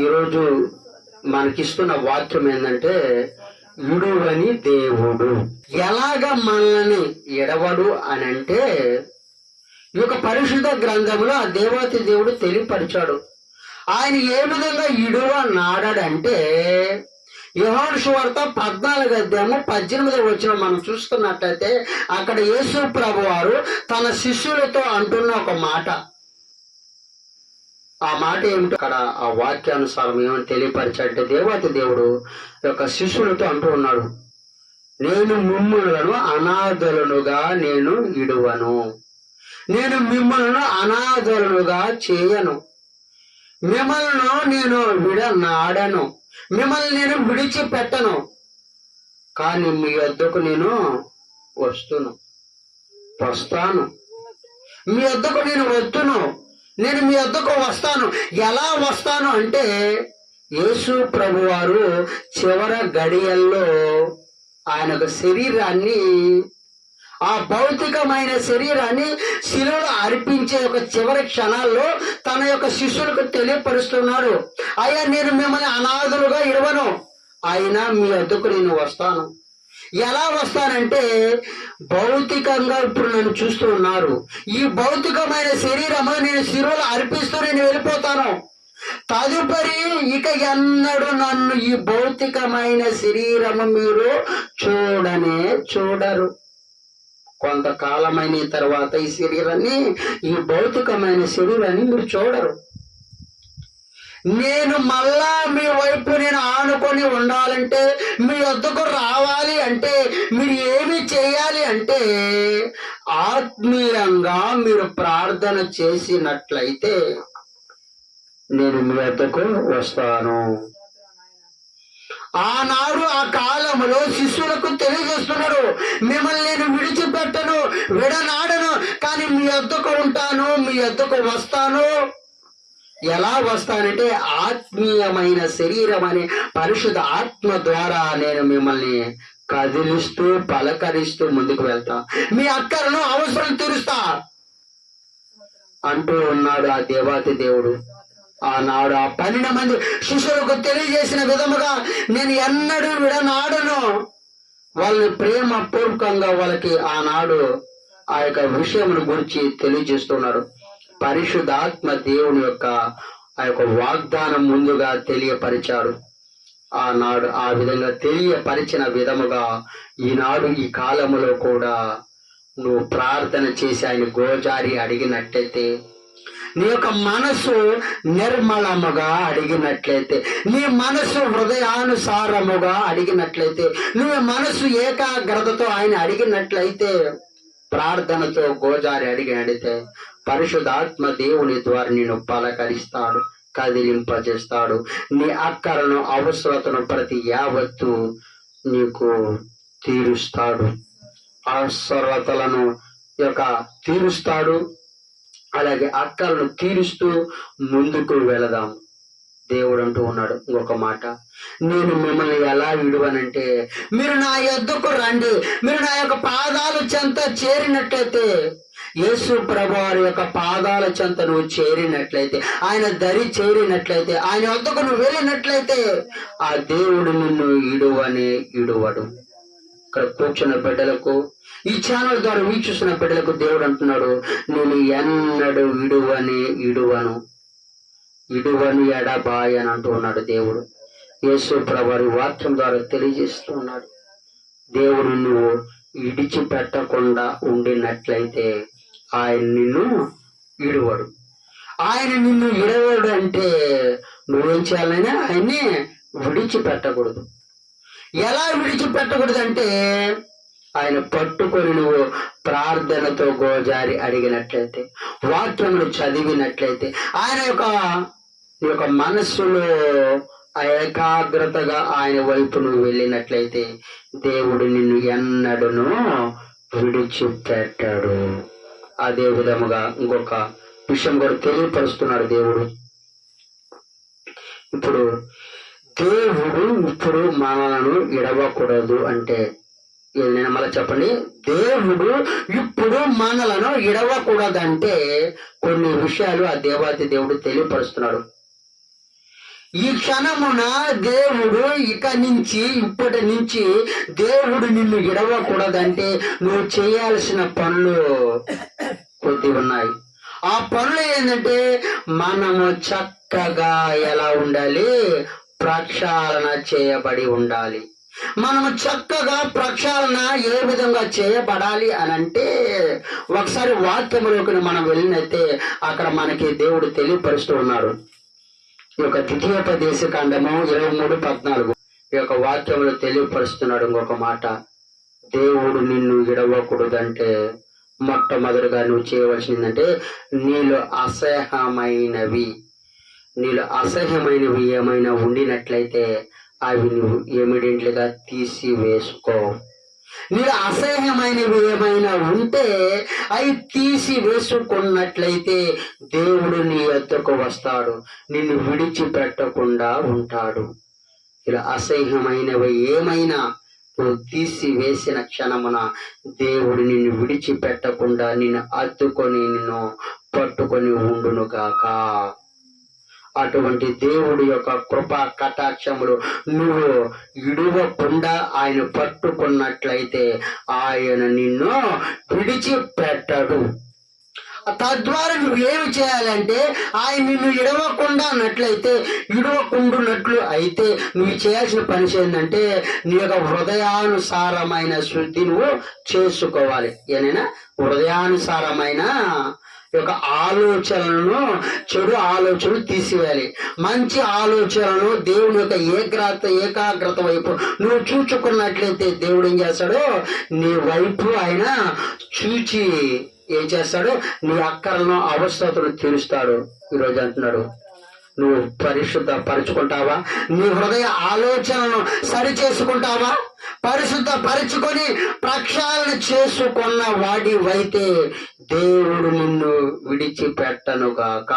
ఈరోజు మనకిస్తున్న వాక్యం ఏంటంటే విడువని దేవుడు. ఎలాగ మనల్ని ఎడవడు అని అంటే ఈ యొక్క పరిశుద్ధ గ్రంథంలో ఆ దేవాతి దేవుడు తెలియపరిచాడు. ఆయన ఏ విధంగా ఇడువ నాడాడంటే యోహాను సువార్త పద్నాలుగు అధ్యాయము పద్దెనిమిది వచ్చిన మనం చూస్తున్నట్లయితే అక్కడ యేసు ప్రభు వారు తన శిష్యులతో అంటున్న ఒక మాట. ఆ మాట ఏమిటో అక్కడ ఆ వాక్యానుసారం ఏమని తెలియపరిచాడంటే దేవాతి దేవుడు యొక్క శిష్యులతో అంటూ ఉన్నాడు నేను మిమ్మలను అనాథలునుగా నేను ఇడువను. నేను మిమ్మల్ని అనాథలుగా చేయను. మిమ్మల్ని నేను విడనాడను. మిమ్మల్ని నేను విడిచిపెట్టను. కానీ మీ వద్దకు నేను వస్తును వస్తాను. మీ వద్దకు నేను వస్తును నేను మీ వద్దకు వస్తాను. ఎలా వస్తాను అంటే యేసు ప్రభు వారు చివర గడియల్లో ఆయన యొక్క శరీరాన్ని ఆ భౌతికమైన శరీరాన్ని శిలువలో అర్పించే ఒక చివరి క్షణాల్లో తన యొక్క శిష్యులకు తెలియపరుస్తున్నారు. అయ్యా నేను మిమ్మల్ని అనాథులుగా ఇవ్వను. అయినా మీ వద్దకు నేను వస్తాను. ఎలా వస్తానంటే భౌతికంగా ఇప్పుడు నన్ను చూస్తూ ఉన్నారు. ఈ భౌతికమైన శరీరము నేను శిరువులు అర్పిస్తూ నేను వెళ్ళిపోతాను. తదుపరి ఇక ఎన్నడూ నన్ను ఈ భౌతికమైన శరీరము మీరు చూడనే చూడరు. కొంతకాలమైన తర్వాత ఈ శరీరాన్ని ఈ భౌతికమైన శరీరాన్ని మీరు చూడరు. నేను మళ్ళా మీ వైపు నేను ఆనుకొని ఉండాలంటే మీ వద్దకు రావాలి అంటే మీరు ఏమి చేయాలి అంటే ఆత్మీయంగా మీరు ప్రార్థన చేసినట్లయితే నేను మీ వద్దకు వస్తాను. ఆనాడు ఆ కాలంలో శిష్యులకు తెలియజేస్తున్నాడు మిమ్మల్ని నేను విడిచిపెట్టను విడనాడను కానీ మీ వద్దకు ఉంటాను మీ వద్దకు వస్తాను. ఎలా వస్తానంటే ఆత్మీయమైన శరీరం అనే పరిశుద్ధ ఆత్మ ద్వారా నేను మిమ్మల్ని కదిలిస్తూ పలకరిస్తూ ముందుకు వెళ్తా. మీ అక్కలను అవసరం తీరుస్తా అంటూ ఉన్నాడు ఆ దేవాతి దేవుడు. ఆనాడు ఆ పన్నెండు మంది శిష్యులకు తెలియజేసిన విధముగా నేను ఎన్నడూ విడనాడను. వాళ్ళని ప్రేమ పూర్వకంగా వాళ్ళకి ఆనాడు ఆ యొక్క విషయమును గురించి తెలియజేస్తున్నాడు పరిశుద్ధాత్మ దేవుని యొక్క ఆ యొక్క వాగ్దానం ముందుగా తెలియపరిచాడు ఆనాడు ఆ విధంగా తెలియపరిచిన విధముగా ఈనాడు ఈ కాలములో కూడా నువ్వు ప్రార్థన చేసి ఆయన గోజారి అడిగినట్లయితే నీ యొక్క మనసు నిర్మలముగా అడిగినట్లయితే నీ మనసు హృదయానుసారముగా అడిగినట్లయితే నీ మనసు ఏకాగ్రతతో ఆయన అడిగినట్లయితే ప్రార్థనతో గోజారి అడిగి అడిగితే పరిశుధాత్మ దేవుని ద్వారా నేను పలకరిస్తాడు కదిలింపజేస్తాడు. నీ అక్కరను అవసరతను ప్రతి యావత్తు నీకు తీరుస్తాడు. అవసరతలను యొక్క తీరుస్తాడు అలాగే అక్కలను తీరుస్తూ ముందుకు వెళదాం. దేవుడు అంటూ ఉన్నాడు ఇంకొక మాట. నేను మిమ్మల్ని ఎలా విడువనంటే మీరు నా యొద్దకు రండి మీరు నా యొక్క పాదాలు చెంత చేరినట్లయితే యేసు ప్రభు వారి యొక్క పాదాల చెంత నువ్వు చేరినట్లయితే ఆయన దరి చేరినట్లయితే ఆయన వద్దకు నువ్వు వెళ్ళినట్లయితే ఆ దేవుడు నిన్ను ఇడువనే ఇడువడు. ఇక్కడ కూర్చున్న బిడ్డలకు ఈ ఛానల్ ద్వారా వీక్షిస్తున్న బిడ్డలకు దేవుడు అంటున్నాడు నేను ఎన్నడు ఇడువని ఇడువను. ఇడువని ఎడబాయ్ అని అంటూ ఉన్నాడు దేవుడు. యేసు ప్రభు వాక్యం ద్వారా తెలియజేస్తూ ఉన్నాడు. దేవుడు నువ్వు ఇడిచిపెట్టకుండా ఉండినట్లయితే ఆయన నిన్ను ఇడువడు ఆయన నిన్ను ఇడవడు అంటే నువ్వేం చేయాలైనా ఆయన్ని విడిచిపెట్టకూడదు. ఎలా విడిచిపెట్టకూడదు అంటే ఆయన పట్టుకొని నువ్వు ప్రార్థనతో గోజారి అడిగినట్లయితే వాక్యములు చదివినట్లయితే ఆయన యొక్క నీ యొక్క మనస్సులో ఏకాగ్రతగా ఆయన వైపు నువ్వు వెళ్ళినట్లయితే దేవుడు నిన్ను ఎన్నడను విడిచిపెట్టాడు. అదే విధముగా ఇంకొక విషయం కూడా తెలియపరుస్తున్నాడు దేవుడు. ఇప్పుడు దేవుడు ఇప్పుడు మనలను ఇడవకూడదు అంటే నేను మళ్ళీ చెప్పండి. దేవుడు ఇప్పుడు మనలను ఇడవకూడదంటే కొన్ని విషయాలు ఆ దేవాతి దేవుడు తెలియపరుస్తున్నాడు. ఈ క్షణమున దేవుడు ఇక నుంచి ఇప్పటి నుంచి దేవుడు నిన్ను ఇడవకూడదంటే నువ్వు చేయాల్సిన పనులు కొద్ది ఉన్నాయి. ఆ పనులు ఏంటంటే మనము చక్కగా ఎలా ఉండాలి? ప్రక్షాళన చేయబడి ఉండాలి. మనము చక్కగా ప్రక్షాళన ఏ విధంగా చేయబడాలి అని అంటే ఒకసారి వాక్యములోకి మనం వెళ్ళినైతే అక్కడ మనకి దేవుడు తెలియపరుస్తూ ఉన్నాడు. ఈ యొక్క ద్వితీయోపదేశ కాండము ఇరవై మూడు పద్నాలుగు. ఈ యొక్క వాక్యంలో తెలియపరుస్తున్నాడు ఇంకొక మాట. దేవుడు నిన్ను ఇడవకూడదంటే మొట్టమొదటిగా నువ్వు చేయవలసిందంటే నీలో అసహ్యమైనవి నీలో అసహ్యమైనవి ఏమైనా ఉండినట్లయితే అవి నువ్వు ఎమిడెంట్లుగా తీసివేసుకో. నీలో అసహ్యమైనవి ఏమైనా ఉంటే అవి తీసి వేసుకున్నట్లయితే దేవుడు నీ ఎద్దకు వస్తాడు నిన్ను విడిచిపెట్టకుండా ఉంటాడు. ఇలా అసహ్యమైనవి ఏమైనా నువ్వు తీసి వేసిన క్షణమున దేవుడు నిన్ను విడిచిపెట్టకుండా నిన్ను అద్దుకొని నిన్ను పట్టుకొని ఉండును గాక. అటువంటి దేవుడి యొక్క కృప కటాక్షములు నువ్వు ఇడవకుండా ఆయన పట్టుకున్నట్లయితే ఆయన నిన్ను విడిచిపెట్టడు. తద్వారా నువ్వు ఏమి చేయాలంటే ఆయన నిన్ను ఇడవకుండా అన్నట్లయితే ఇడవకుండునట్లు అయితే నువ్వు చేయాల్సిన పని ఏంటంటే నీ యొక్క హృదయానుసారమైన శుద్ధి నువ్వు చేసుకోవాలి. ఏనైనా హృదయానుసారమైన యొక్క ఆలోచనలను చెడు ఆలోచనలు తీసివేయాలి. మంచి ఆలోచనలను దేవుని యొక్క ఏకాగ్రత ఏకాగ్రత వైపు నువ్వు చూచుకున్నట్లయితే దేవుడు ఏం చేస్తాడు? నీ వైపు ఆయన చూచి ఏం చేస్తాడు? నీ అక్కలను అవసరతను తీరుస్తాడు. ఈరోజు అంటున్నాడు నువ్వు పరిశుద్ధ పరుచుకుంటావా? నీ హృదయ ఆలోచనను సరి చేసుకుంటావా పరిశుద్ధ పరుచుకొని ప్రక్షాళన చేసుకున్న వాడివైతే దేవుడు నిన్ను విడిచిపెట్టనుగాక.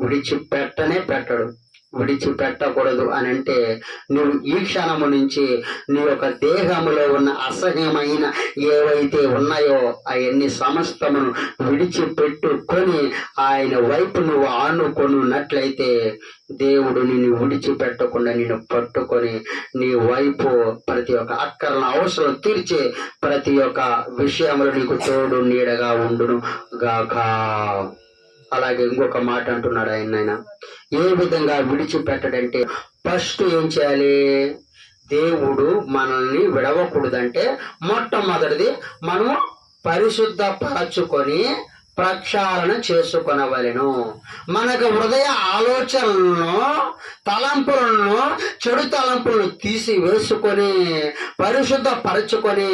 విడిచిపెట్టనే పెట్టడు. విడిచిపెట్టకూడదు అని అంటే నువ్వు ఈ క్షణము నుంచి నీ యొక్క దేహములో ఉన్న అసహ్యమైన ఏవైతే ఉన్నాయో అవన్నీ సమస్తమును విడిచిపెట్టుకొని ఆయన వైపు నువ్వు ఆనుకొనున్నట్లయితే దేవుడు నిన్ను విడిచిపెట్టకుండా నిన్ను పట్టుకొని నీ వైపు ప్రతి ఒక్క అక్కర్ల అవసరం తీర్చే ప్రతి ఒక్క విషయంలో నీకు తోడు నీడగా ఉండును గాక. అలాగే ఇంకొక మాట అంటున్నాడు ఆయన ఆయన ఏ విధంగా విడిచిపెట్టడంటే ఫస్ట్ ఏం చేయాలి? దేవుడు మనల్ని విడవకూడదంటే మొట్టమొదటిది మనము పరిశుద్ధ పరచుకొని ప్రక్షాళన చేసుకొనవలెను. మనకు హృదయ ఆలోచనలను తలంపులను చెడు తలంపులను తీసి వేసుకొని పరిశుద్ధ పరచుకొని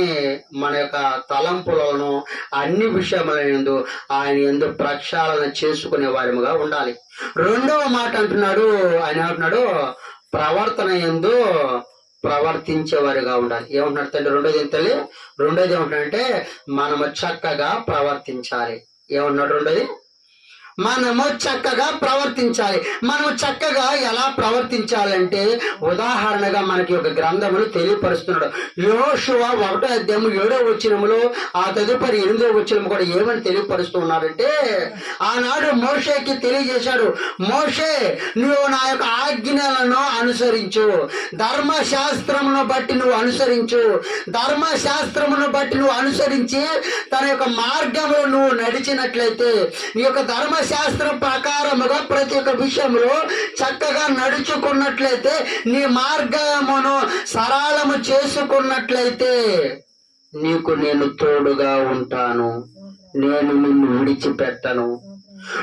మన యొక్క తలంపులను అన్ని విషయములందు ఆయన ఎందు ప్రక్షాళన చేసుకునే వారిముగా ఉండాలి. రెండవ మాట అంటున్నాడు ఆయన ఏమంటున్నాడు? ప్రవర్తన ఎందు ప్రవర్తించేవారుగా ఉండాలి. ఏమంటున్నాడు తండ్రి? రెండోది ఏం తల్లి? రెండోది ఏమంటున్నాడంటే మనము చక్కగా ప్రవర్తించాలి. ఏమన్నట్టు రెండోది మనము చక్కగా ప్రవర్తించాలి. మనము చక్కగా ఎలా ప్రవర్తించాలంటే ఉదాహరణగా మనకి ఒక గ్రంథమును తెలియపరుస్తున్నాడు. యోషువ ఒకటో అధ్యాయము ఏడో వచ్చినములో ఆ తదుపరి ఎనిమిదో వచ్చినము కూడా ఏమని తెలియపరుస్తూ ఉన్నాడంటే ఆనాడు మోషేకి తెలియజేశాడు మోషే నువ్వు నా యొక్క ఆజ్ఞలను అనుసరించు. ధర్మశాస్త్రమును బట్టి నువ్వు అనుసరించు. ధర్మశాస్త్రమును బట్టి నువ్వు అనుసరించి తన యొక్క మార్గంలో నువ్వు నడిచినట్లయితే నీ యొక్క ధర్మ ధర్మశాస్త్రం ప్రకారముగా ప్రతి ఒక్క విషయంలో చక్కగా నడుచుకున్నట్లయితే నీ మార్గమును సరళము చేసుకున్నట్లయితే నీకు నేను తోడుగా ఉంటాను. నేను నిన్ను విడిచిపెట్టను.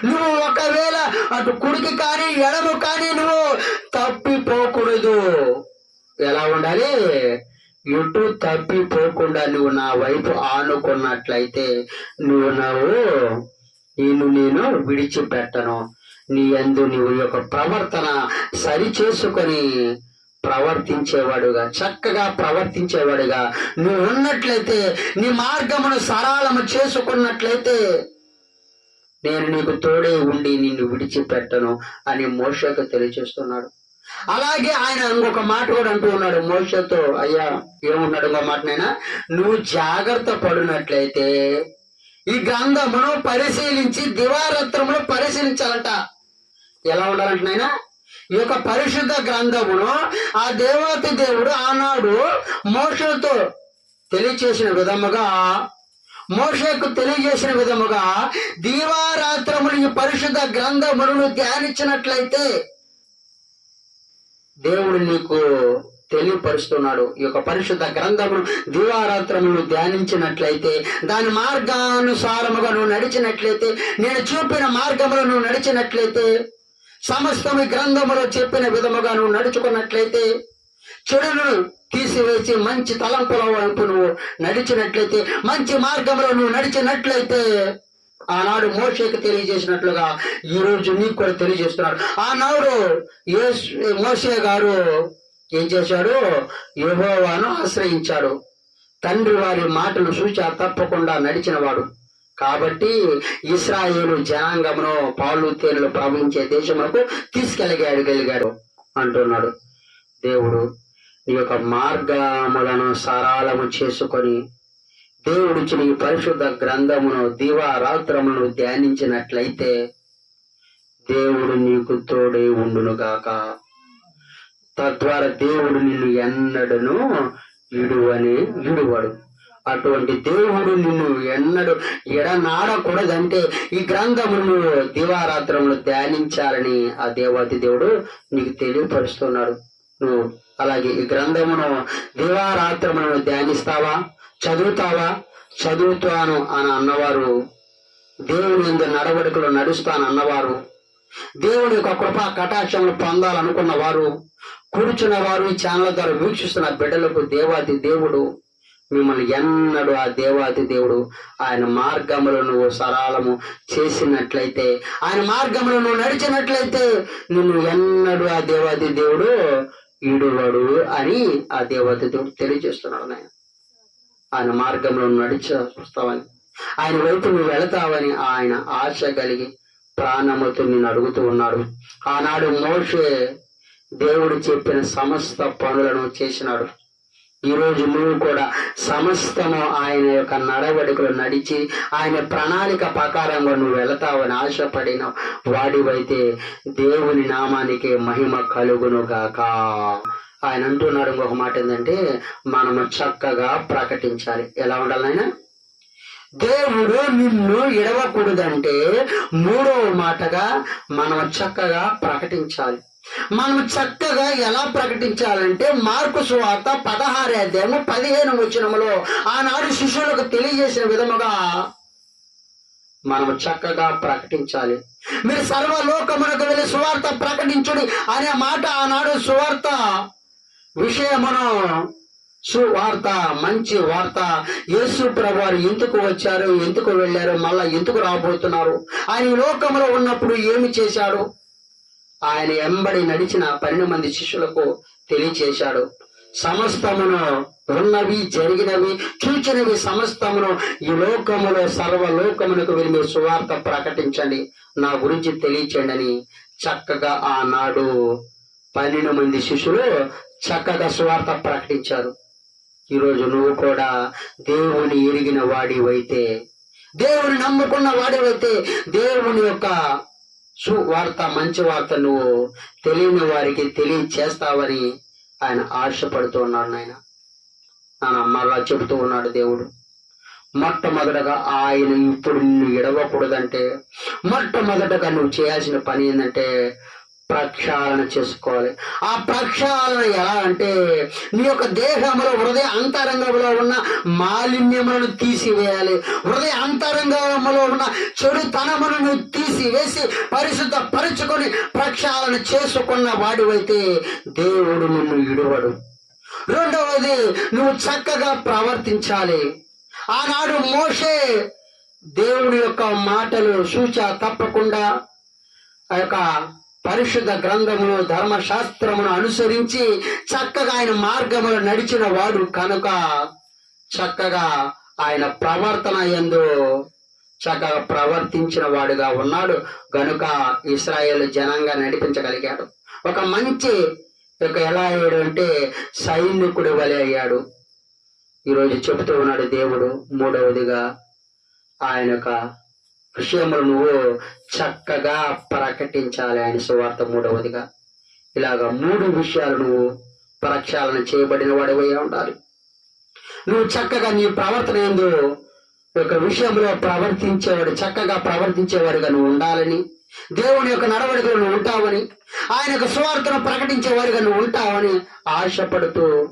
నువ్వు ఒకవేళ అటు కుడికి కానీ ఎడము కానీ నువ్వు తప్పిపోకూడదు. ఎలా ఉండాలి? ఎటు తప్పిపోకుండా నువ్వు నా వైపు ఆనుకున్నట్లయితే నువ్వు నువ్వు. నేను నేను విడిచిపెట్టను. నీ అందు నీవు యొక్క ప్రవర్తన సరి చేసుకొని ప్రవర్తించేవాడుగా చక్కగా ప్రవర్తించేవాడుగా. నువ్వు ఉన్నట్లయితే నీ మార్గమును సరళము చేసుకున్నట్లయితే నేను నీకు తోడే ఉండి నిన్ను విడిచిపెట్టను అని మోషకు తెలియచేస్తున్నాడు. అలాగే ఆయన ఇంకొక మాట కూడా అంటూ ఉన్నాడు. మోషతో అయ్యా ఏమున్నాడు ఇంకో మాట నైనా నువ్వు జాగ్రత్త పడినట్లయితే ఈ గ్రంథమును పరిశీలించి దివారత్రమును పరిశీలించాలట. ఎలా ఉండాలంటే నాయనా ఈ యొక్క పరిశుద్ధ గ్రంథమును ఆ దేవాతి దేవుడు ఆనాడు మోషతో తెలియచేసిన విధముగా మోషకు తెలియజేసిన విధముగా దీవారాత్రములు ఈ పరిశుద్ధ గ్రంథములను ధ్యానించినట్లయితే దేవుడు నీకు తెలియపరుస్తున్నాడు. ఈ యొక్క పరిశుద్ధ గ్రంథమును దివారాత్రములు ధ్యానించినట్లయితే దాని మార్గానుసారముగా నువ్వు నడిచినట్లయితే నేను చూపిన మార్గములు నువ్వు నడిచినట్లయితే సమస్తం ఈ గ్రంథములో చెప్పిన విధముగా నువ్వు నడుచుకున్నట్లయితే చెడును తీసివేసి మంచి తలంపుల వైపు నువ్వు నడిచినట్లయితే మంచి మార్గంలో నువ్వు నడిచినట్లయితే ఆనాడు మోషేకి తెలియజేసినట్లుగా ఈ రోజు నీకు కూడా తెలియజేస్తున్నాడు. ఆనాడు యేసు- మోషే గారు ఏం చేశాడు? యహోవాను ఆశ్రయించాడు. తండ్రి వారి మాటలు సూచ తప్పకుండా నడిచినవాడు. కాబట్టి ఇస్రాయేలు జనాంగమును పాలు తేనెలు ప్రవహించే దేశములకు తీసుకెళ్ళగాడు గలిగాడు అంటున్నాడు. దేవుడు నీ యొక్క మార్గములను సరళము చేసుకొని దేవుడు ఇచ్చిన ఈ పరిశుద్ధ గ్రంథమును దివారాత్రమును ధ్యానించినట్లయితే దేవుడు నీకు తోడే ఉండునుగాక. తద్వారా దేవుడు నిన్ను ఎన్నడను విడువని విడువడు. అటువంటి దేవుడు నిన్ను ఎన్నడు ఎడనాడకూడదంటే ఈ గ్రంథమును దివారాత్రములు ధ్యానించాలని ఆ దేవాతి దేవుడు నీకు తెలియపరుస్తున్నాడు. నువ్వు అలాగే ఈ గ్రంథమును దివారాత్రములను ధ్యానిస్తావా? చదువుతావా? చదువుతాను అని అన్నవారు దేవుని ఎందు నడవడికలు నడుస్తాను అన్నవారు దేవుడి యొక్క కృపా కటాక్షములు పొందాలనుకున్న వారు కూర్చున్న వారు ఈ ఛానల్ ద్వారా వీక్షిస్తున్న బిడ్డలకు దేవాది దేవుడు మిమ్మల్ని ఎన్నడూ ఆ దేవాది దేవుడు ఆయన మార్గములను నువ్వు సరళము చేసినట్లయితే ఆయన మార్గములను నువ్వు నడిచినట్లయితే నిన్ను ఎన్నడూ ఆ దేవాది దేవుడు ఈడువాడు అని ఆ దేవాది దేవుడు తెలియజేస్తున్నాడు ఆయన ఆయన మార్గంలో నడిచేస్తావని ఆయన వైపు నువ్వు వెళతావని ఆయన ఆశ కలిగి ప్రాణముతో నేను అడుగుతూ ఉన్నాడు. ఆనాడు మోషే దేవుడు చెప్పిన సమస్త పనులను చేసినాడు. ఈ రోజు నువ్వు కూడా సమస్తము ఆయన యొక్క నడవడికలు నడిచి ఆయన ప్రణాళిక ప్రకారంగా నువ్వు వెళతావని ఆశపడిన వాడివైతే దేవుని నామానికి మహిమ కలుగును గాక. ఆయన అంటున్నాడు ఇంకొక మాట ఏంటంటే మనము చక్కగా ప్రకటించాలి. ఎలా ఉండాలి ఆయన దేవుడు నిన్ను ఇడవకూడదంటే మూడవ మాటగా మనం చక్కగా ప్రకటించాలి. మనం చక్కగా ఎలా ప్రకటించాలంటే మార్కు సువార్త పదహారు అధ్యాయము పదిహేను వచనములో ఆనాడు శిష్యులకు తెలియజేసిన విధముగా మనం చక్కగా ప్రకటించాలి. మీరు సర్వలోకమునకు వెళ్ళి సువార్త ప్రకటించుడి అనే మాట ఆనాడు సువార్త విషయమును సువార్త మంచి వార్త. యేసు ప్రభువారు ఎందుకు వచ్చారు ఎందుకు వెళ్ళారు మళ్ళా ఎందుకు రాబోతున్నారు? ఆయన లోకంలో ఉన్నప్పుడు ఏమి చేశాడు? ఆయన ఎంబడి నడిచిన పన్నెండు మంది శిష్యులకు తెలియచేశాడు. సమస్తమును ఉన్నవి జరిగినవి చూచినవి సమస్తమును ఈ లోకములో సర్వలోకమునకు వెళ్ళి మీరు సువార్త ప్రకటించండి. నా గురించి తెలియచేయండి అని చక్కగా ఆనాడు పన్నెండు మంది శిష్యులు చక్కగా సువార్త ప్రకటించారు. ఈరోజు నువ్వు కూడా దేవుని ఎరిగిన వాడివైతే దేవుని నమ్ముకున్న వాడివైతే దేవుని యొక్క సువార్త మంచి వార్త నువ్వు తెలియని వారికి తెలియచేస్తావని ఆయన ఆశపడుతూ ఉన్నాడు నాయన. నాన్న మరలా చెబుతూ ఉన్నాడు దేవుడు మొట్టమొదటగా ఆయన ఇప్పుడు నిన్ను ఎడవకూడదంటే మొట్టమొదటగా నువ్వు చేయాల్సిన పని ఏంటంటే ప్రక్షాళన చేసుకోవాలి. ఆ ప్రక్షాళన ఎలా అంటే నీ యొక్క దేహంలో హృదయ అంతరంగంలో ఉన్న మాలిన్యములను తీసివేయాలి. హృదయ అంతరంగంలో ఉన్న చెడుతనములను తీసివేసి పరిశుద్ధ పరుచుకొని ప్రక్షాళన చేసుకున్న వాడివైతే దేవుడు నిన్ను ఇడువడు రెండవది నువ్వు చక్కగా ప్రవర్తించాలి. ఆనాడు మోషే దేవుడి యొక్క మాటలు సూచ తప్పకుండా ఆ యొక్క పరిశుద్ధ గ్రంథమును ధర్మశాస్త్రమును అనుసరించి చక్కగా ఆయన మార్గములు నడిచిన వాడు కనుక చక్కగా ఆయన ప్రవర్తన ఎందు చక్కగా ప్రవర్తించిన వాడుగా ఉన్నాడు. గనుక ఇస్రాయేల్ జనంగా నడిపించగలిగాడు. ఒక మంచి ఒక ఎలా అయ్యాడు అంటే సైనికుడు వలె అయ్యాడు. ఈరోజు చెబుతూ ఉన్నాడు దేవుడు మూడవదిగా ఆయన యొక్క విషయములు నువ్వు చక్కగా ప్రకటించాలి ఆయన సువార్త మూడవదిగా. ఇలాగ మూడు విషయాలు నువ్వు ప్రక్షాళన చేయబడిన వాడివై ఉండాలి. నువ్వు చక్కగా నీ ప్రవర్తన ఎందు యొక్క విషయంలో ప్రవర్తించేవాడు చక్కగా ప్రవర్తించేవాడిగా నువ్వు ఉండాలని దేవుని యొక్క నడవడికలు నువ్వు ఉంటావని ఆయన యొక్క సువార్తను ప్రకటించేవాడిగా నువ్వు ఉంటావని ఆశపడుతూ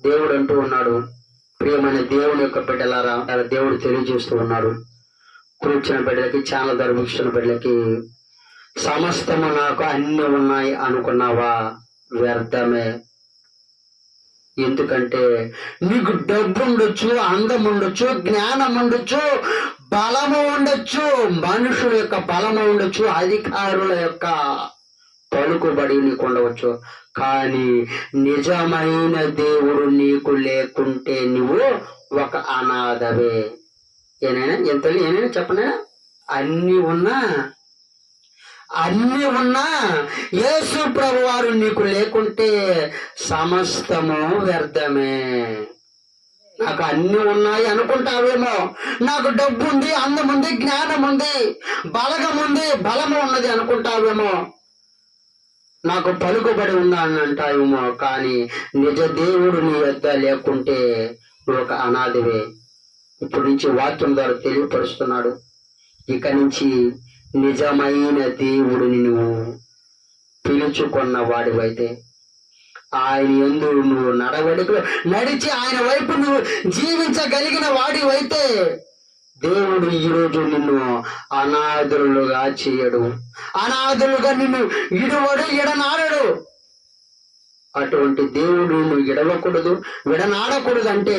దేవుడు అంటూ ఉన్నాడు. ప్రియమైన దేవుని యొక్క బిడ్డలారా అలా దేవుడు తెలియజేస్తూ ఉన్నాడు. కూర్చున్న బిడ్డలకి ఛానల్ ద్వారా వీక్షణ బిడ్డలకి సమస్తము నాకు అన్ని ఉన్నాయి అనుకున్నావా? వ్యర్థమే. ఎందుకంటే నీకు డబ్బు ఉండొచ్చు అందం ఉండొచ్చు జ్ఞానం ఉండొచ్చు బలము ఉండొచ్చు మనుషుల యొక్క బలము ఉండొచ్చు అధికారుల యొక్క పలుకుబడి నీకు ఉండవచ్చు. కానీ నిజమైన దేవుడు నీకు లేకుంటే నువ్వు ఒక అనాథవే. ఏనైనా ఎంత ఏనైనా చెప్పనా? అన్ని ఉన్నా అన్ని ఉన్నా యేసు ప్రభు వారు నీకు లేకుంటే సమస్తము వ్యర్థమే. నాకు అన్ని ఉన్నాయి అనుకుంటావేమో. నాకు డబ్బు ఉంది అందం ఉంది జ్ఞానం ఉంది బలగం ఉంది బలము ఉన్నది అనుకుంటావేమో. నాకు పలుకుబడి ఉందా అని అంటావేమో కానీ నిజ దేవుడు నీ యొద్ద లేకుంటే నువ్వు ఒక అనాథివే. ఇప్పటి నుంచి వాక్యం ద్వారా తెలియపరుస్తున్నాడు. ఇక నుంచి నిజమైన దేవుడిని నువ్వు పిలుచుకున్న వాడివైతే ఆయన ఎందు నువ్వు నడవడికలు నడిచి ఆయన వైపు నువ్వు జీవించగలిగిన వాడివైతే దేవుడు ఈరోజు నిన్ను అనాథులుగా చేయడు. అనాథులుగా నిన్ను ఇడవడు ఎడనాడడు అటువంటి దేవుడు నువ్వు ఇడవకూడదు విడనాడకూడదు అంటే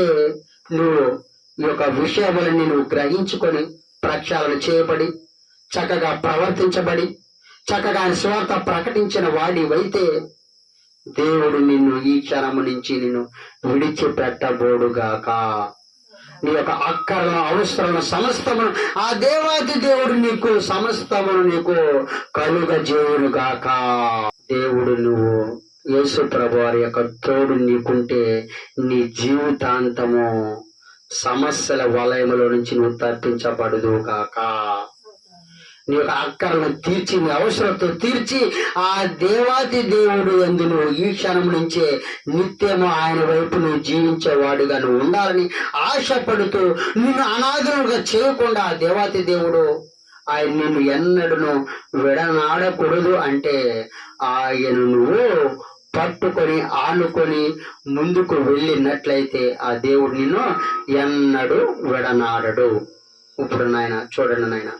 నువ్వు ఈ యొక్క విషయాలను నువ్వు గ్రహించుకొని ప్రక్షాళన చేయబడి చక్కగా ప్రవర్తించబడి చక్కగా స్వార్థ ప్రకటించిన వాడివైతే దేవుడు నిన్ను ఈ క్షణము నుంచి నిన్ను విడిచిపెట్టబోడుగాక. నీ యొక్క అక్కరను అవసరము సమస్తమును ఆ దేవాది దేవుడు నీకు సమస్తమును నీకు కలుగజేయునుగాక. దేవుడు నువ్వు యేసు ప్రభు వారి యొక్క తోడు నీకుంటే నీ జీవితాంతము సమస్యల వలయములో నుంచి నువ్వు తప్పించబడదు కాక. నీ యొక్క అక్కలను తీర్చి నీ అవసరంతో తీర్చి ఆ దేవాది దేవుడు ఎందు నువ్వు ఈ క్షణం నుంచే నిత్యము ఆయన వైపు నువ్వు జీవించేవాడుగా నువ్వు ఉండాలని ఆశపడుతూ నిన్ను అనాథులుగా చేయకుండా ఆ దేవాది దేవుడు ఆయన నిన్ను ఎన్నడను విడనాడకూడదు అంటే ఆయన నువ్వు పట్టుకొని ఆనుకొని ముందుకు వెళ్ళినట్లయితే ఆ దేవుడు నిన్ను ఎన్నడు విడనాడడు. ఇప్పుడు నాయన చూడండి నాయన.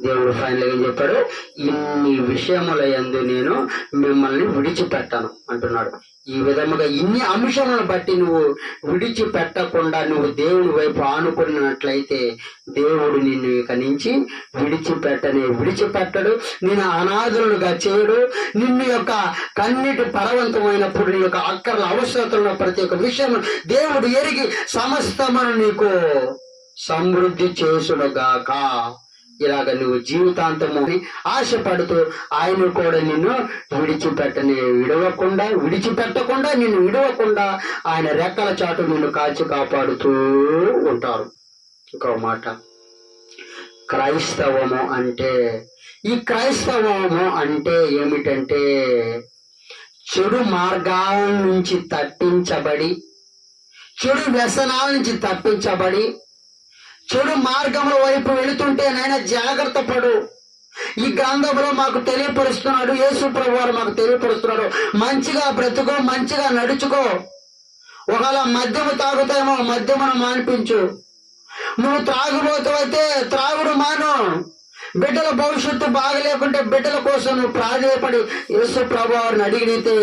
దేవుడు ఫైనల్ ఏం చెప్పాడు? ఇన్ని విషయముల యందు నేను మిమ్మల్ని విడిచిపెట్టాను అంటున్నాడు. ఈ విధముగా ఇన్ని అంశాలను బట్టి నువ్వు విడిచిపెట్టకుండా నువ్వు దేవుని వైపు ఆనుకున్నట్లయితే దేవుడు నిన్ను ఇక నుంచి విడిచిపెట్టనే విడిచిపెట్టడు. నేను అనాథులుగా చేయడు. నిన్ను యొక్క కన్నిటి పరవంతమైనప్పుడు నీ యొక్క అక్కర్ల అవసరతలను ప్రతి ఒక్క విషయం దేవుడు ఎరిగి సమస్తమను నీకు సమృద్ధి చేసుడుగాక. ఇలాగ నువ్వు జీవితాంతము అని ఆశపడుతూ ఆయన కూడా నిన్ను విడిచిపెట్టని విడవకుండా విడిచిపెట్టకుండా నిన్ను విడవకుండా ఆయన రెక్కల చాటు నిన్ను కాచి కాపాడుతూ ఉంటారు. ఇంకో మాట. క్రైస్తవము అంటే ఈ క్రైస్తవము అంటే ఏమిటంటే చెడు మార్గాల నుంచి తప్పించబడి చెడు వ్యసనాల నుంచి తప్పించబడి చెడు మార్గముల వైపు వెళుతుంటే నాయన జాగ్రత్త పడు. ఈ గ్రంథంలో మాకు తెలియపరుస్తున్నాడు యేసు ప్రభు వారు మాకు తెలియపరుస్తున్నాడు. మంచిగా బ్రతుకో మంచిగా నడుచుకో. ఒకవేళ మద్యము తాగుతామో మద్యమును మానిపించు. నువ్వు త్రాగుబోతావైతే త్రాగుడు మాను. బిడ్డల భవిష్యత్తు బాగలేకుంటే బిడ్డల కోసం నువ్వు ప్రాధేయపడి యేసు ప్రభు వారిని అడిగితే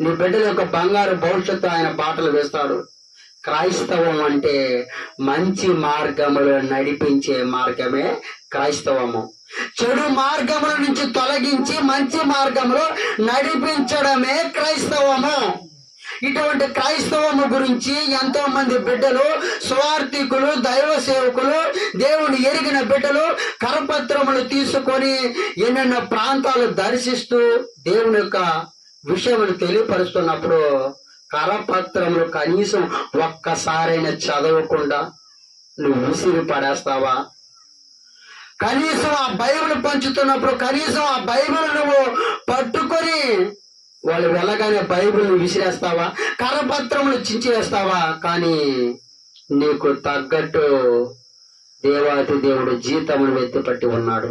నీ బిడ్డల యొక్క బంగారు భవిష్యత్తు ఆయన బాటలు వేస్తాడు. క్రైస్తవం అంటే మంచి మార్గములు నడిపించే మార్గమే క్రైస్తవము. చెడు మార్గముల నుంచి తొలగించి మంచి మార్గంలో నడిపించడమే క్రైస్తవము. ఇటువంటి క్రైస్తవము గురించి ఎంతో మంది బిడ్డలు స్వార్థికులు దైవ సేవకులు దేవుని ఎరిగిన బిడ్డలు కరపత్రములు తీసుకొని ఎన్నెన్నో ప్రాంతాలు దర్శిస్తూ దేవుని యొక్క విషయములు తెలియపరుస్తున్నప్పుడు కరపత్రములు కనీసం ఒక్కసారైనా చదవకుండా నువ్వు ఉసిరి పడేస్తావా? కనీసం ఆ బైబిల్ పంచుతున్నప్పుడు కనీసం ఆ బైబిల్ నువ్వు పట్టుకొని వాళ్ళు వెళ్ళగానే బైబిల్ని విసిరేస్తావా? కరపత్రములు చించివేస్తావా? కానీ నీకు తగ్గట్టు దేవాతి దేవుడు జీతమును వెత్తిపట్టి ఉన్నాడు.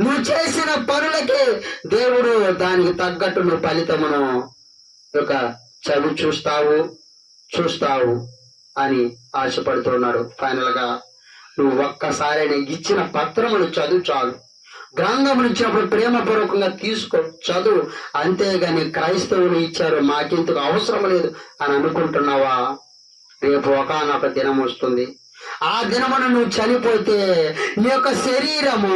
నువ్వు చేసిన పనులకి దేవుడు దానికి తగ్గట్టు నువ్వు ఫలితమును ఒక చదువు చూస్తావు చూస్తావు అని ఆశపడుతున్నాడు. ఫైనల్గా నువ్వు ఒక్కసారి నీకు ఇచ్చిన పత్రమును చదువు చాలు. గ్రంథం ఇచ్చినప్పుడు ప్రేమపూర్వకంగా తీసుకో చదువు. అంతేగాని క్రైస్తవులు ఇచ్చారు మాకింతకు అవసరం లేదు అని అనుకుంటున్నావా? రేపు ఒకనొక దినం వస్తుంది. ఆ దినమున నువ్వు చనిపోతే నీ యొక్క శరీరము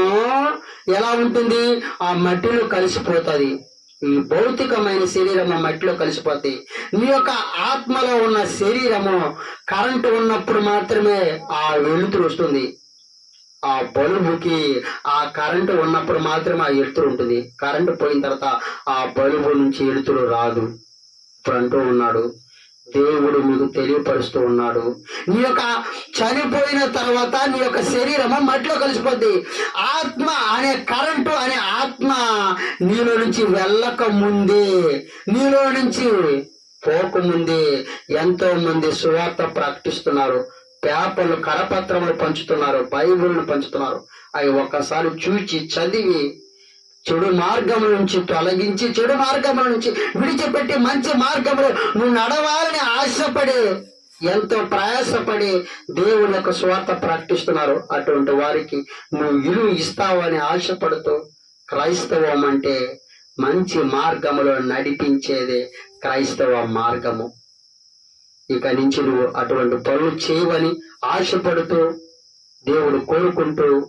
ఎలా ఉంటుంది? ఆ మట్టిలో కలిసిపోతుంది. ఈ భౌతికమైన శరీరము మట్టిలో కలిసిపోతాయి నీ యొక్క ఆత్మలో ఉన్న శరీరము కరెంటు ఉన్నప్పుడు మాత్రమే ఆ వెలుతురు వస్తుంది. ఆ బల్బుకి ఆ కరెంటు ఉన్నప్పుడు మాత్రమే ఆ ఎడుతురు ఉంటుంది. కరెంటు పోయిన తర్వాత ఆ బల్బు నుంచి ఎడుతురు రాదు. ఇప్పుడు అంటూ ఉన్నాడు దేవుడు మీకు తెలియపరుస్తూ ఉన్నాడు. నీ యొక్క చనిపోయిన తర్వాత నీ యొక్క శరీరము మట్టిలో కలిసిపోద్ది. ఆత్మ అనే కరెంటు అనే ఆత్మ నీలో నుంచి వెళ్ళక ముందే నీలో నుంచి పోకముందే ఎంతో మంది సువార్త ప్రకటిస్తున్నారు. పేపర్లు కరపత్రములు పంచుతున్నారు బైబిల్ను పంచుతున్నారు. అవి ఒక్కసారి చూచి చదివి చెడు మార్గం నుంచి తొలగించి చెడు మార్గం నుంచి విడిచిపెట్టి మంచి మార్గంలో నువ్వు నడవాలని ఆశపడి ఎంతో ప్రయాసపడి దేవుని యొక్క స్వార్థ ప్రకటిస్తున్నారు. అటువంటి వారికి నువ్వు విలువ ఇస్తావని ఆశపడుతూ క్రైస్తవం అంటే మంచి మార్గములో నడిపించేదే క్రైస్తవ మార్గము. ఇక నుంచి నువ్వు అటువంటి పనులు చేయవని ఆశపడుతూ దేవుడు కోరుకుంటూ